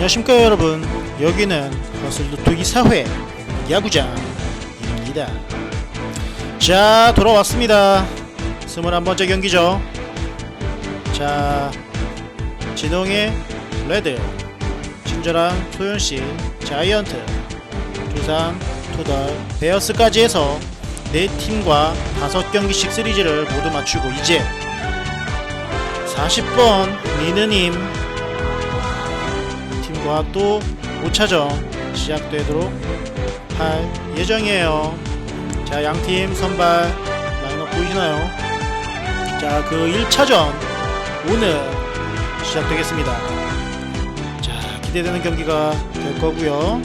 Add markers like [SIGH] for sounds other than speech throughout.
안녕하십니까 여러분. 여기는 거슬도투기 사회 야구장입니다. 자 돌아왔습니다. 21번째 경기죠. 자 진홍의 레드 친절한 소연씨 자이언트 두산 투덜 베어스까지 해서 4팀과 5경기씩 시리즈를 모두 맞추고 이제 40번 리느님 팀과 또 5차전 시작되도록 할 예정이에요. 자, 양팀 선발 라인업 보이시나요? 자, 그 1차전 오늘 시작되겠습니다. 자, 기대되는 경기가 될 거고요.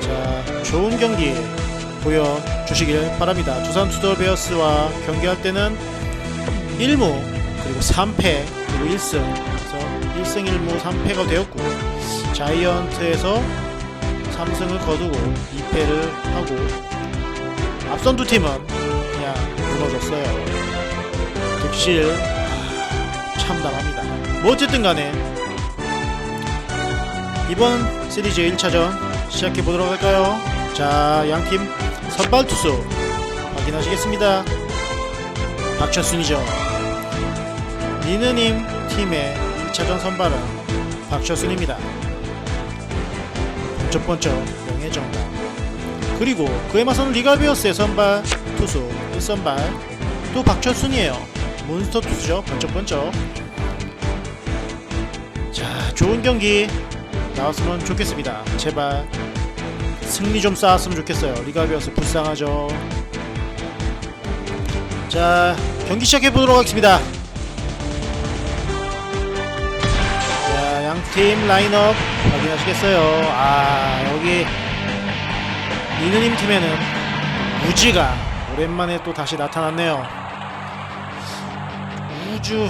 자, 좋은 경기 보여주시길 바랍니다. 두산 투더 베어스와 경기할 때는 1무 그리고 3패 그리고 1승 그래서 1승 1무 3패가 되었고 자이언트에서 3승을 거두고 2패를 하고 앞선 두 팀은 그냥 무너졌어요. 득실 아, 참담합니다. 뭐 어쨌든 간에 이번 시리즈 1차전 시작해 보도록 할까요? 자 양팀 선발 투수 확인하시겠습니다. 박철순이죠. 니느님 팀의 1차전 선발은 박철순입니다. 번쩍번쩍 명예정당 그리고 그에 맞서는 리가비어스의 선발 투수 1선발 또 박철순이에요. 몬스터 투수죠. 번쩍 번쩍 자 좋은 경기 나왔으면 좋겠습니다. 제발 승리 좀 쌓았으면 좋겠어요. 리가비어스 불쌍하죠. 자 경기 시작해 보도록 하겠습니다. 팀 라인업 확인하시겠어요? 아, 여기 니느님 팀에는 우지가 오랜만에 또 다시 나타났네요. 우주.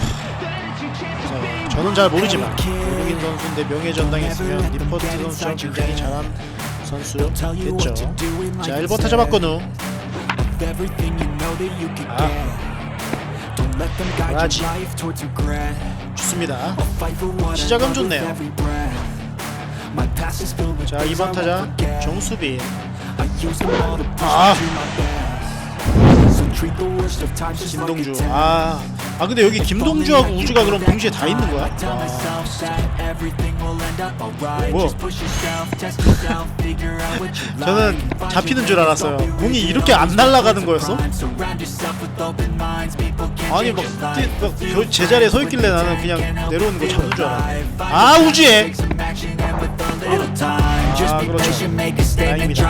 자, 저는 잘 모르지만 외국인 선수인데 명예 전당에 있으면 리퍼트 선수랑 굉장히 잘한 선수 됐죠. 자, 1번 타자 바꿔누. 아, 라지. 좋습니다. 시작은 좋네요. 자, 2번 타자 정수빈. 아, 김동주. 아, 아 근데 여기 김동주하고 우주가 그럼 동시에 다 있는 거야? 와, 뭐? 저는 잡히는 줄 알았어요. 공이 이렇게 안 날아가는 거였어? 아니 막, 뛰- 막 저- 제자리에 서 있길래 나는 그냥 내려오는 거 잡는 줄 알았네. 아 우주에. 아 그렇죠. 다행입니다.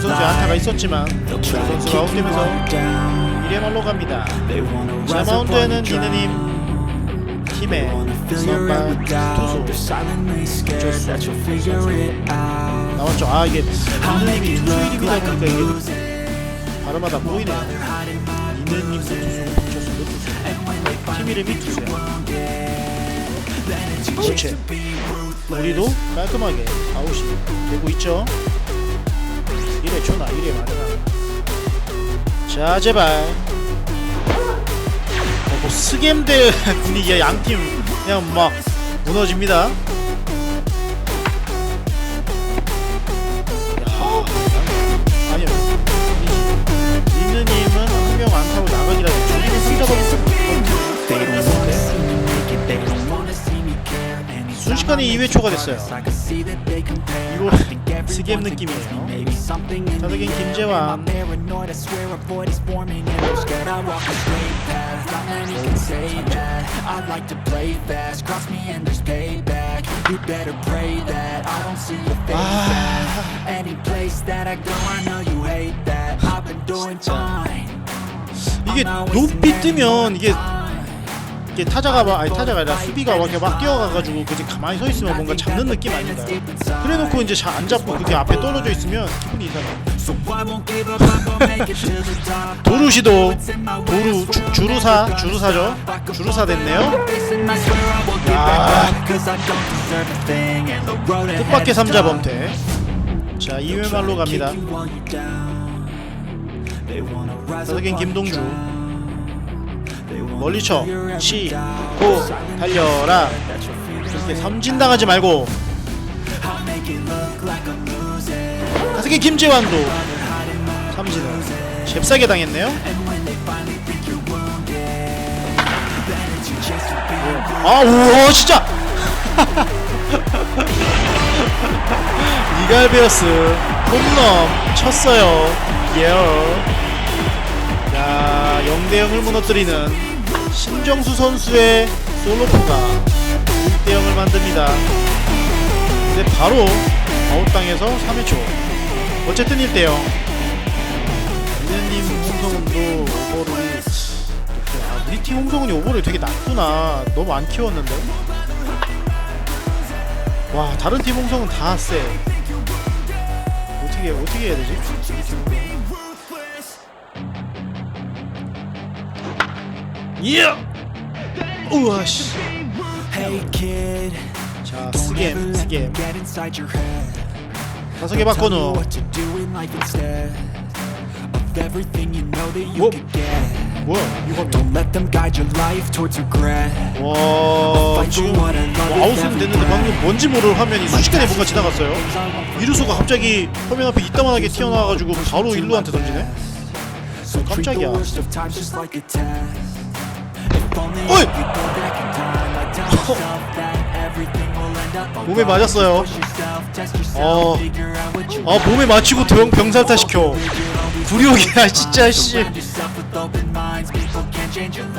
선수 안타가 있었지만 선수가 아웃되면서 1회 말로 갑니다. 자 마운드에는 니느님 팀의 선발 투수 나왔죠. 아 이게 니느님이 투수 이름이다 보니까 이게 발음하다 보이네요. 니느님 투수 투수 투수 팀 이름이 투수야. 그렇지. 우리도 깔끔하게 아웃이 되고 있죠. 이래 초나 이래 말이나. 자 제발. 어, 뭐 스겜대 [LAUGHS] 분위기야 양팀 그냥 막 무너집니다. 순식간에 2회 초가 됐어요. 이거 스겜 느낌이에요. 타석엔 김재환. 아, Any place that I go, I know you hate that. I've been doing fine. 이게 높이 뜨면 이게 이게 타자가 막 아니 타자가 아니라 수비가 막 이렇게 막 뛰어가가지고 그지 가만히 서 있으면 뭔가 잡는 느낌 아닌가요? 그래놓고 이제 잘 안 잡고 그게 앞에 떨어져 있으면 기분이 이상해. 도루시도 도루 주, 주루사 주루사죠? 주루사 됐네요. Ahead 뜻밖의 삼자. 범퇴. 자 2회 말로 갑니다. On 김동주. 멀리 쳐. tear your every 치. doubt. 고. 달려라. That you're feeling 이렇게 삼진 당하지 말고 타석의 김재환도 삼진을 잽싸게 당했네요. 아, 우와, 진짜! [LAUGHS] 이갈베어스 홈런 쳤어요. 예. 야, 0대0을 무너뜨리는 신정수 선수의 솔로포가 1대0을 만듭니다. 근데 바로 아웃당에서 3회 초. 어쨌든 1대0. 이네님 홍성훈도 오버를 아, 우리 팀 홍성훈이 오버를 되게 낮구나. 너무 안 키웠는데. 와 다른 팀 홍성은 다 쎄. 어떻게 어떻게 해야 되지? 예. 우와 씨. 자 스겜 스겜. 다섯 개 바꿔놓. Whoop. could get. 뭐야 이거. 와 지금 뭐 아웃은 됐는데 방금 뭔지 모를 화면이 순식간에 뭔가 지나갔어요. 이루소가 갑자기 화면 앞에 이따만하게 튀어나와가지고 바로 일루한테 던지네. 깜짝이야. 어이! 몸에. 맞았어요. 어. 아 몸에 맞추고 병, 병살타 시켜. 굴욕이야 진짜 씨.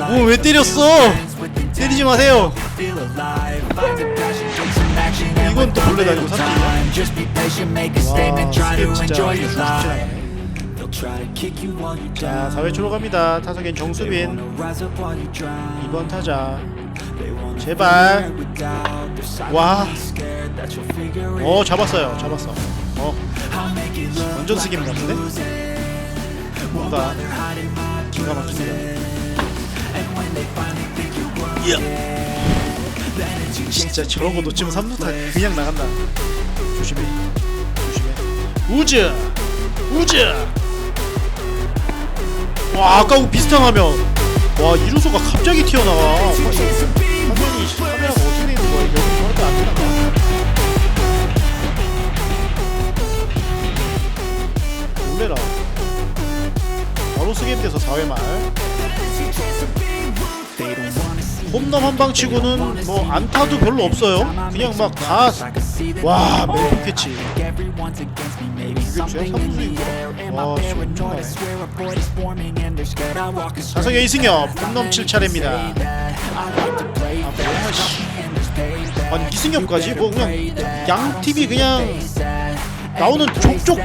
몸왜 때렸어? 때리지 마세요. 이건 또와 스게 to 진짜 자 down. 4회 초로 갑니다. 타석엔 정수빈 wanna rise up while you drown. 2번 타자. 제발. figure it without. They're 와. silently scared that you'll figure it 어 잡았어요. 잡았어. 어 완전 스김 같은데? 뭔가 기가 막힙니다. 야. 진짜 저런 거 놓치면 3루타 worthless. 그냥 나간다. 조심해. 조심해. 우즈! 우즈! 와 아까하고 비슷한 화면. 와 이루소가 갑자기 튀어나와. 화면이 카메라가 어떻게 되는 거야? 여기 저렇게 안 되나? 놀래라. 바로 스 게임 돼서 4회 말. 홈런 한 방 치고는 뭐 안타도 별로 없어요. 그냥 막 다 와, 멜로 캐치. 타석의 이승엽 홈런 칠 차례입니다. 아. 아니 이승엽까지 뭐 그냥 양 see 그냥 나오는 족족 에!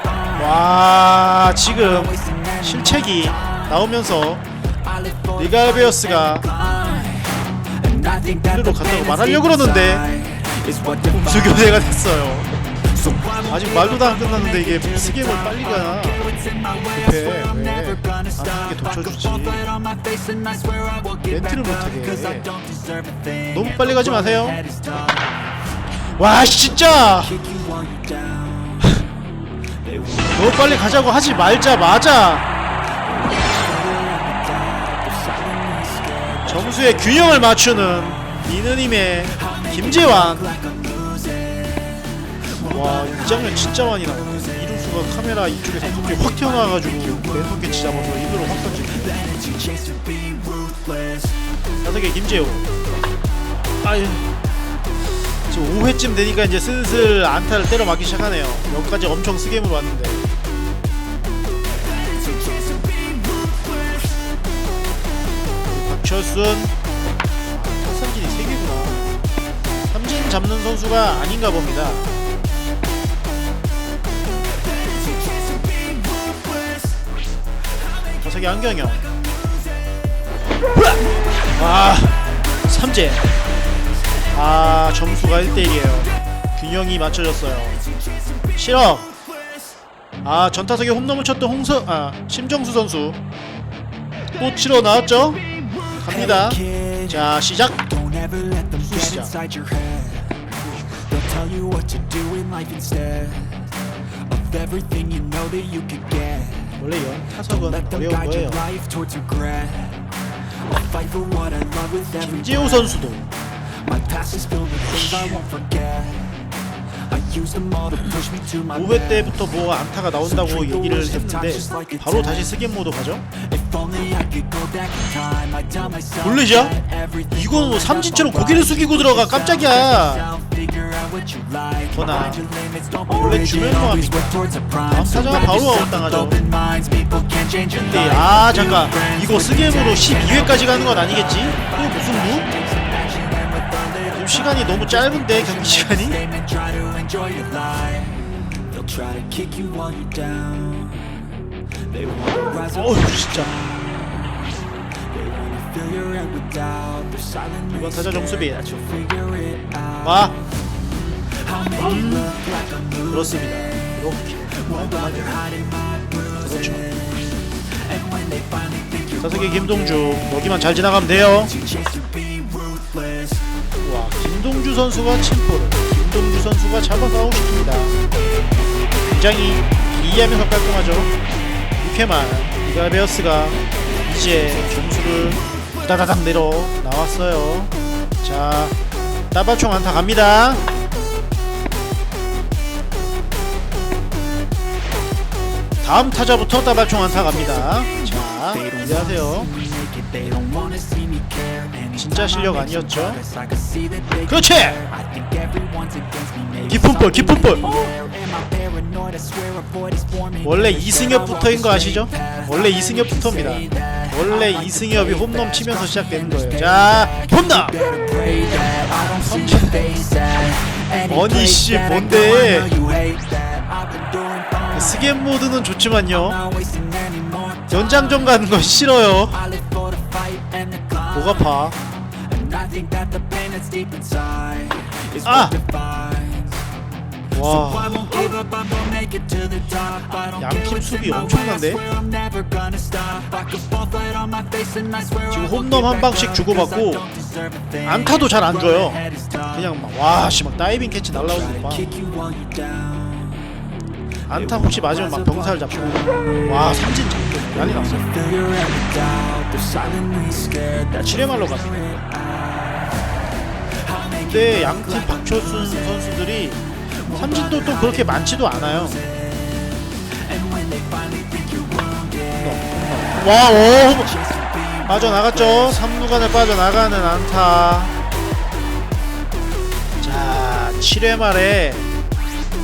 Fine. 와 지금 실책이 나오면서 일루로 the 간다고 말하려고 그러는데 교대가 됐어요. 아직 말도 다 안 끝났는데 이게 top. 빨리 가. 급해. swear I'm 왜? never gonna 안 stop. 하는 게더 I could 쳐주지. fall flat on my face and I swear I will get 멘트를 못하게. 너무 빨리 가지 마세요. 와 진짜 너무 빨리 가자고 하지 말자 맞아. 점수의 균형을 맞추는 이느님의 김재환. 와, 이 장면 진짜 많이 나오네. 이루수가 카메라 이쪽에서 갑자기 확 튀어나와가지고 캐치 잡아서 이대로 확 ruthless. 다섯개 김재호. 아유. 지금 5회쯤 되니까 이제 슬슬 안타를 때려 맞기 시작하네요. 여기까지 엄청 스겜으로 왔는데. 박철순. 3개구나. 삼진 잡는 선수가 아닌가 봅니다. 다섯개 안경영. 아, 삼진. 아, 점수가 1대1이에요. 균형이 맞춰졌어요. 실업. 아, 전타석에 홈런을 쳤던 홍서, 아, 심정수 선수. 또 치러 나왔죠? 갑니다. 자, 시작. 시작. Tell you what to do in life instead of everything you know that you could get. 원래 연 Don't let them 어려운 guide 거예요. your life towards regret. I fight for what I love with every 김재호 breath. 선수도 My past is filled with things I won't forget. I use them all to push me to my 5회 때부터 뭐 안타가 나온다고 얘기를 했는데 바로 다시 스겜 모드 가죠 If only I could go back in time, I'd tell myself 놀래죠? that everything 이건 뭐 will 삼진처럼 go 고개를 right. 숙이고 들어가 깜짝이야 Don't 원래 주면 뭐 always 합니까? work towards a prime. 다음 타자가 바로 아웃당하죠. 근데. 아 잠깐 이거 스겜으로 12회까지 가는 건 아니겠지? 또 무슨 무? 지금 시간이 너무 짧은데 경기 시간이? 어휴 진짜 이번 타자 out. 와 그렇습니다. 사석의 김동주 여기만 잘 지나가면 돼요. 와 김동주 선수가 침포를 김동주 선수가 잡아서 아웃시킵니다. 굉장히 기이하면서 깔끔하죠. 6회만 이가베어스가 이제 점수를 다다닥 내려 나왔어요. 자 따발총 안타 갑니다 다음 타자부터 따발총 안타 갑니다 자 기대하세요. 진짜 실력 아니었죠? 그렇지! 깊은 볼, 깊은 볼. 원래 이승엽부터인 거 아시죠? 원래 이승엽부터입니다. 원래 이승엽이 홈런 치면서 시작되는 거예요. 자, 홈런! 아니, 씨, 뭔데? 스겜 모드는 좋지만요. 연장전 가는 건 싫어요. 목 아파. 아! 와, 양팀 수비 엄청난데? 지금 홈런 한 방씩 주고받고 안타도 잘 안 줘요. 그냥 막 와, 씨, 막 다이빙 캐치 날라오는 거 봐. 안타 혹시 맞으면 막 병살 잡고 와 삼진 잡고 난리 났어. 7회말로 갔어. 근데 양팀 박철순 선수들이 삼진도 또 그렇게 많지도 않아요. 와, 오! 빠져나갔죠. 3루간을 빠져나가는 안타. 자, 7회 말에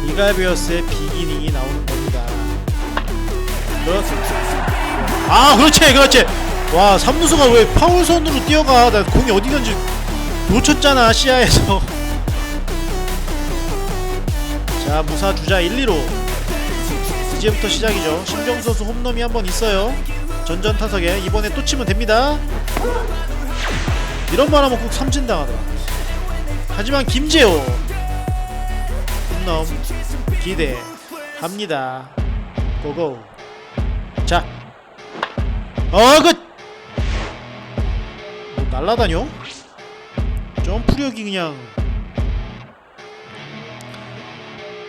이갈비어스의 비기닝이 나오는 겁니다. 그렇습니다. 아, 그렇지, 그렇지. 와, 삼루수가 왜 파울선으로 뛰어가? 나 공이 어디 간지 놓쳤잖아, 시야에서. [LAUGHS] 자, 무사 주자 1, 2로. 이제부터 시작이죠. 심정 선수 홈런이 한 번 있어요. 전전 타석에 이번에 또 치면 됩니다. 이런 말 하면 꼭 삼진 당하더라. 하지만 김재호 홈런 기대 합니다. 고고. 자, 어 그 뭐 날라다녀? 점프력이 그냥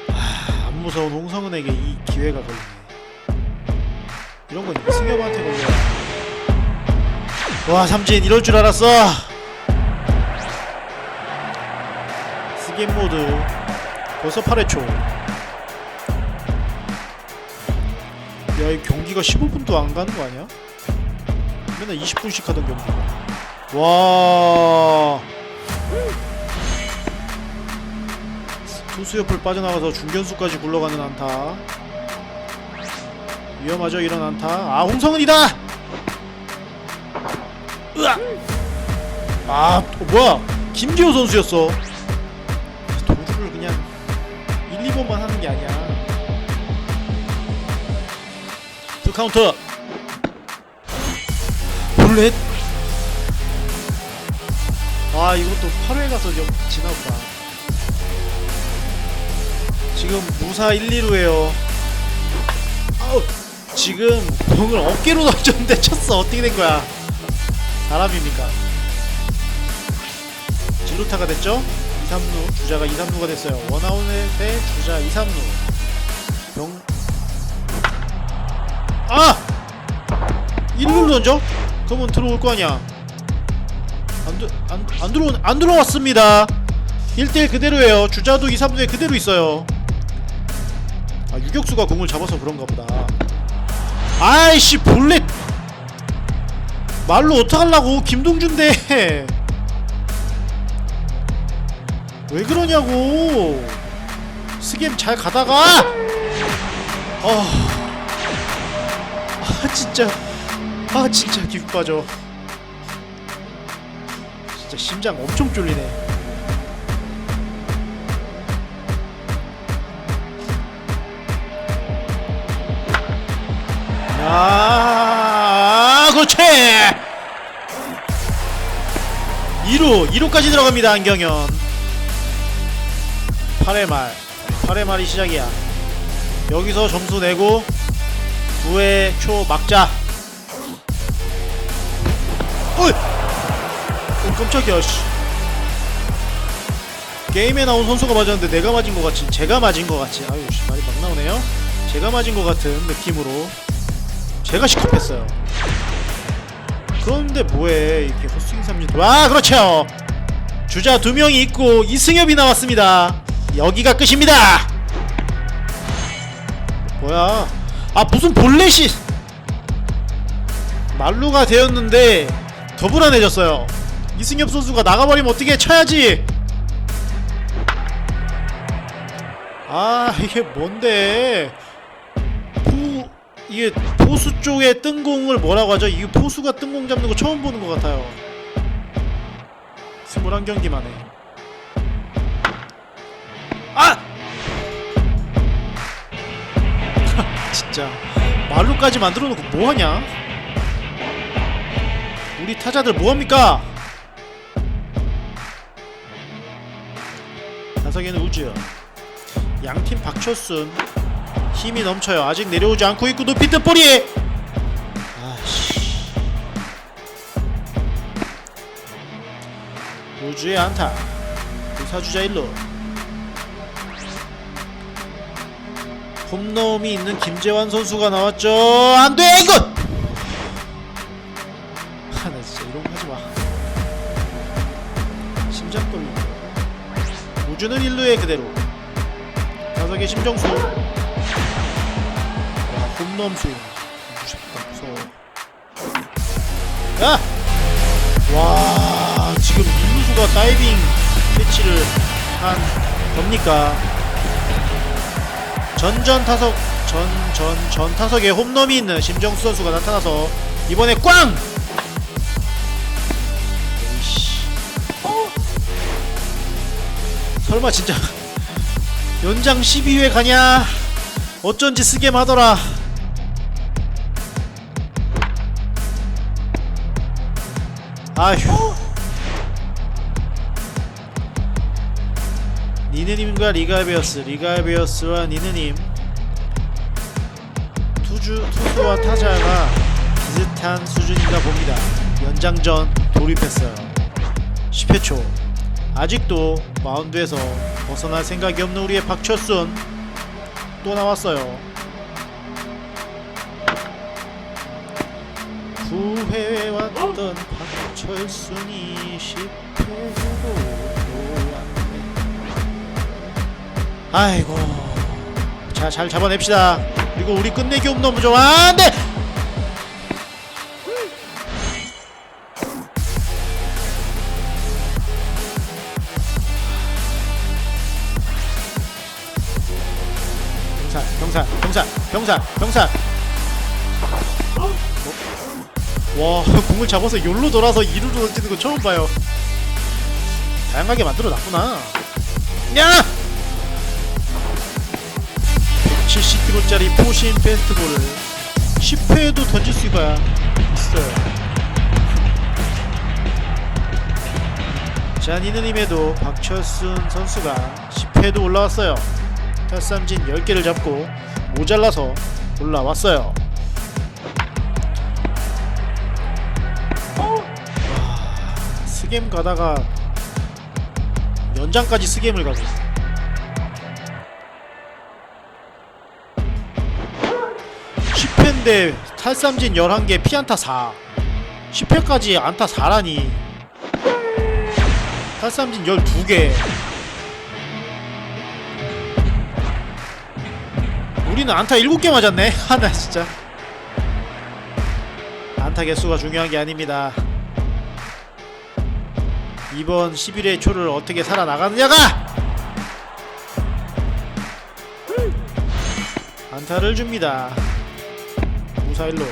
아, 안 무서운 홍성은에게 이 기회가 걸리네. 이런 건 이승엽한테 걸려. 와 삼진 이럴 줄 알았어. 스겜 모드 벌써 8회 초. 야, 이 경기가 15분도 안 가는 거 아니야? 맨날 20분씩 하던 경기. 와. 투수 옆을 빠져나가서 중견수까지 굴러가는 안타. 위험하죠 이런 안타. 아 홍성은이다. 으악. 아 어, 뭐야? 김기호 선수였어. 카운터. 볼넷. 아 이것도 8회 가서 좀 지나보다. 지금 무사 1, 2루에요. 아우 지금 공을 어깨로 던졌는데 쳤어 어떻게 된 거야? 바람입니까? 진루타가 됐죠? 2, 3루 주자가 2, 3루가 됐어요. 원아웃에 대 주자 2, 3루. 아! 1루로 던져? 그러면 들어올 거 아니야. 안, 들, 안, 안 들어오 안 들어왔습니다. 1대1 그대로예요. 주자도 2, 3루에 그대로 있어요. 아 유격수가 공을 잡아서 그런가 보다. 아이씨 볼넷! 말로 어떡하려고 김동준데. [LAUGHS] 왜 그러냐고. 스겜 잘 가다가. 어... 아 진짜. 아 진짜 기분 빠져. 진짜 심장 엄청 쫄리네. 아 그렇지. 2루 2루까지 들어갑니다 안경현. 8회 말. 8회 말이 시작이야. 여기서 점수 내고 9회 초 막자. 어이! 어, 깜짝이야 씨. 게임에 나온 선수가 맞았는데 내가 맞은 것 같지 제가 맞은 것 같지 아유 씨 말이 막 나오네요. 제가 맞은 것 같은 느낌으로 제가 시겁했어요. 그런데 뭐해 이렇게 헛스윙 삼진. 와 그렇죠. 주자 두 명이 있고 이승엽이 나왔습니다. 여기가 끝입니다. 뭐야 아 무슨 볼넷이 말루가 되었는데 더 불안해졌어요. 이승엽 선수가 나가버리면 어떻게 쳐야지? 아 이게 뭔데? 푸 이게 포수 쪽에 뜬 공을 뭐라고 하죠? 이게 포수가 뜬공 잡는 거 처음 보는 것 같아요. 21경기 만에 진짜. 말루까지 만들어 놓고 뭐하냐? 우리 타자들 뭐합니까? 나석에는 우주 양팀 박철순. 힘이 넘쳐요. 아직 내려오지 않고 있고 높이 뜬 볼이! 아씨. 우주의 안타. 사주자 1루 홈런이 있는 김재환 선수가 나왔죠. 안 돼 이것 하나 진짜 이런 거 하지 마. 심장 떨리네 우주는 1루에 그대로. 다섯의 심정수 와 홈런 스윙 무섭다 무서워. 야! 와 지금 이루수가 다이빙 캐치를 한 겁니까 전전 타석 전 전 전 타석에 홈런이 있는 심정수 선수가 나타나서 이번에 꽝! 에이씨. 설마 진짜 [LAUGHS] 연장 12회 가냐? 어쩐지 쓰겜 하더라. 아휴 니느님과 리가베어스 리가베어스와 니느님. 투주, 투수와 타자가 비슷한 수준인가 봅니다. 연장전 돌입했어요. 10회 초. 아직도 마운드에서 벗어날 생각이 없는 우리의 박철순. 또 나왔어요. 9회에 왔던 박철순이 10회로 아이고. 자 잘 잡아냅시다. 그리고 우리 끝내기 홈런 좀 안돼 병산 병산 병산 병산 병산 와 [LAUGHS] 공을 잡아서 yor로 돌아서 2루로 던지는 거 처음 봐요. 다양하게 만들어 놨구나. 야! 170kg짜리 포신 페스트볼을 10회에도 던질 수가 있어요. 자 니느님에도 박철순 선수가 10회에도 올라왔어요. 탈삼진 10개를 잡고 모자라서 올라왔어요. 와, 스겜 가다가 연장까지 스겜을 가고 있어. 10 회인데 탈삼진 11개 피안타 4 10회까지 안타 4라니. 탈삼진 12개. 우리는 안타 7개 맞았네. [LAUGHS] 하나 진짜. 안타 개수가 중요한 게 아닙니다. 이번 11회 초를 어떻게 살아나가느냐가! 안타를 줍니다 우사일로.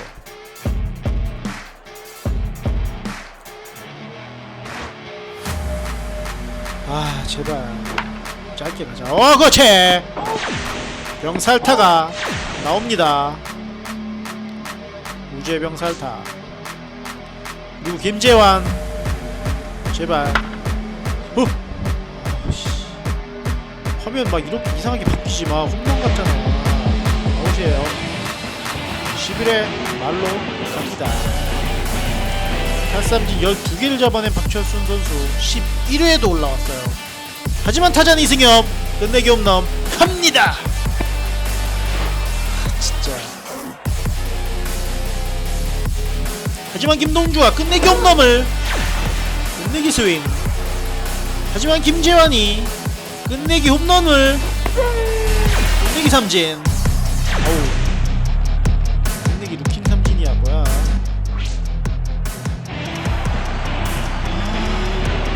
아 제발. 짧게 가자. 어 그렇지. 병살타가 나옵니다. 우주의 병살타. 그리고 김재환. 제발. 어 화면 막 이렇게 이상하게 바뀌지 마. 홈런 같잖아. 아웃이에요 11회 말로 갑니다. 탈삼진 12개를 잡아낸 박철순 선수 11회에도 올라왔어요. 하지만 타자는 이승엽 끝내기 홈런 갑니다. 아, 진짜. 하지만 김동주가 끝내기 홈런을 끝내기 스윙. 하지만 김재환이 끝내기 홈런을 끝내기 삼진. 어우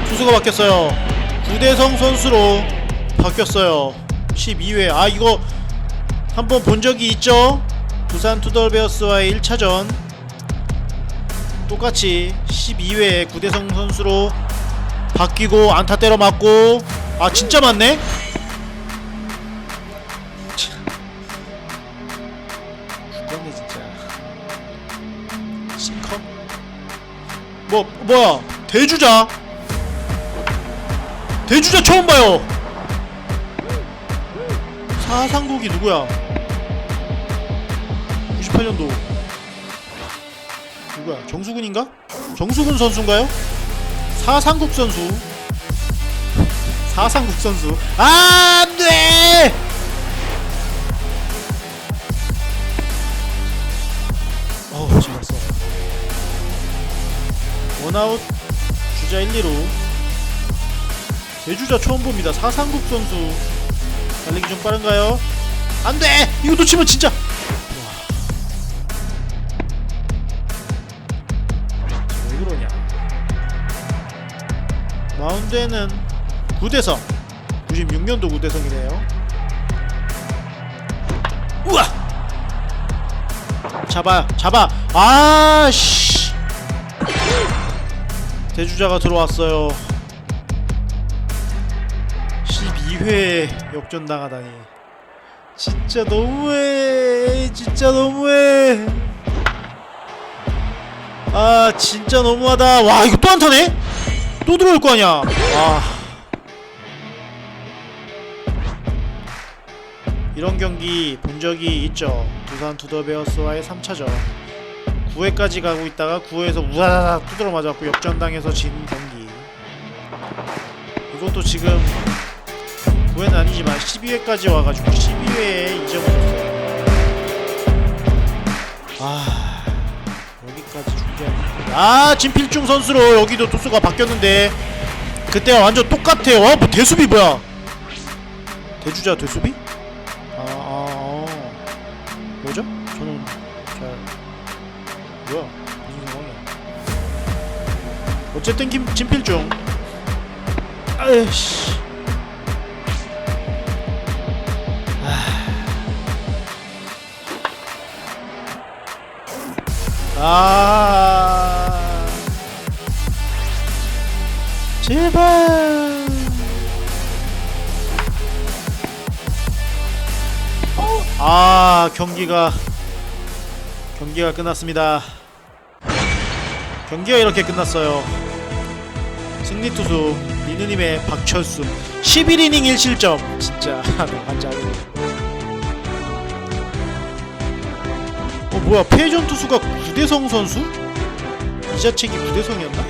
투수가 바뀌었어요. 구대성 선수로 바뀌었어요. 12회. 아 이거 한번 본 적이 있죠? 두산 투덜베어스와의 1차전. 똑같이 12회에 구대성 선수로 바뀌고 안타 때려 맞고. 아 진짜 맞네? 참. 죽겠네 진짜. 싱커? 뭐 뭐야? 대주자 대주자 처음 봐요. 사상국이 누구야? 98년도. 누구야? 정수근인가? 정수근 선수인가요? 사상국 선수. 사상국 선수. 아, 안돼! 어우 잘했어 원아웃 주자 1, 2루 대주자 처음 봅니다. 사상국 선수. 달리기 좀 빠른가요? 안 돼! 이거 놓치면 진짜. 왜 그러냐? 마운드에는 구대성. 96년도 구대성이네요. 우와! 잡아 잡아. 아 씨. 대주자가 들어왔어요 12회 역전 당하다니. 진짜 너무해 진짜 너무해. 아 진짜 너무하다. 와 이거 또 안타네? 또 들어올 거 아니야. 아. 이런 경기 본 적이 있죠. 두산 투더베어스와의 3차전. 9회까지 가고 있다가 9회에서 우다다닥 두드러 맞았고 역전당해서 진 경기. 이것도 지금 9회는 아니지만 12회까지 와가지고 12회에 이점을 줬어요. 아 여기까지 준비하는 아 진필중 선수로 여기도 투수가 바뀌었는데 그때와 완전 똑같아요. 와 뭐 대수비 뭐야? 대주자 대수비? 아, 아, 아. 뭐죠? 저는 잘 뭐야? 무슨 상황이야? 어쨌든 김 진필중 아이씨 아. 제발. 아 경기가 경기가 끝났습니다. 경기가 이렇게 끝났어요. 승리 투수 리느님의 박철수. 11이닝 1실점. 진짜 [LAUGHS] 너무 환장이네 어 뭐야 패전 투수가 구대성 선수? 이자책이 구대성이었나?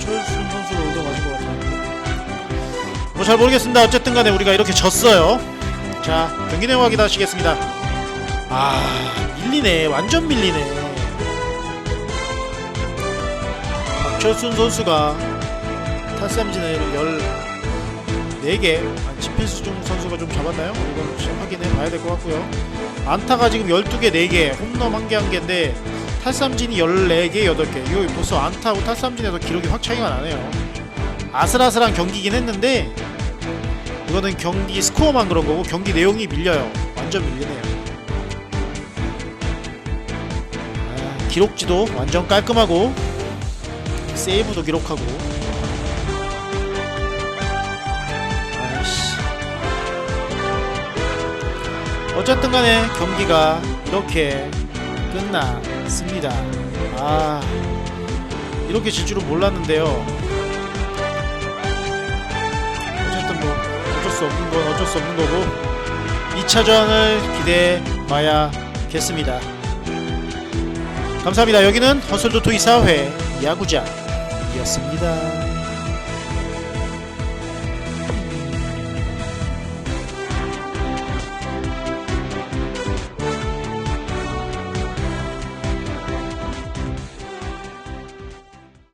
철순 선수를 얻어가진 것 같아요. 뭐 잘 모르겠습니다. 어쨌든 간에 우리가 이렇게 졌어요. 자 경기 내용 확인하시겠습니다. 아 밀리네. 완전 밀리네. 박철순 선수가 탈삼진을 14개 지 필수중 선수가 좀 잡았나요? 이건 좀 확인해 봐야 될 것 같고요. 안타가 지금 12개 4개 홈런 1개 1개인데 탈삼진이 14개 8개. 이거 벌써 안타하고 탈삼진에서 기록이 확 차이가 나네요. 아슬아슬한 경기긴 했는데 이거는 경기 스코어만 그런 거고 경기 내용이 밀려요. 완전 밀리네요. 아, 기록지도 완전 깔끔하고 세이브도 기록하고 어쨌든 간에 경기가 이렇게 끝났습니다. 아 이렇게 질 줄은 몰랐는데요. 어쨌든 뭐 어쩔 수 없는 건 어쩔 수 없는 거고 2차전을 기대해 봐야겠습니다. 감사합니다. 여기는 허슬도 토 이 사회 야구장이었습니다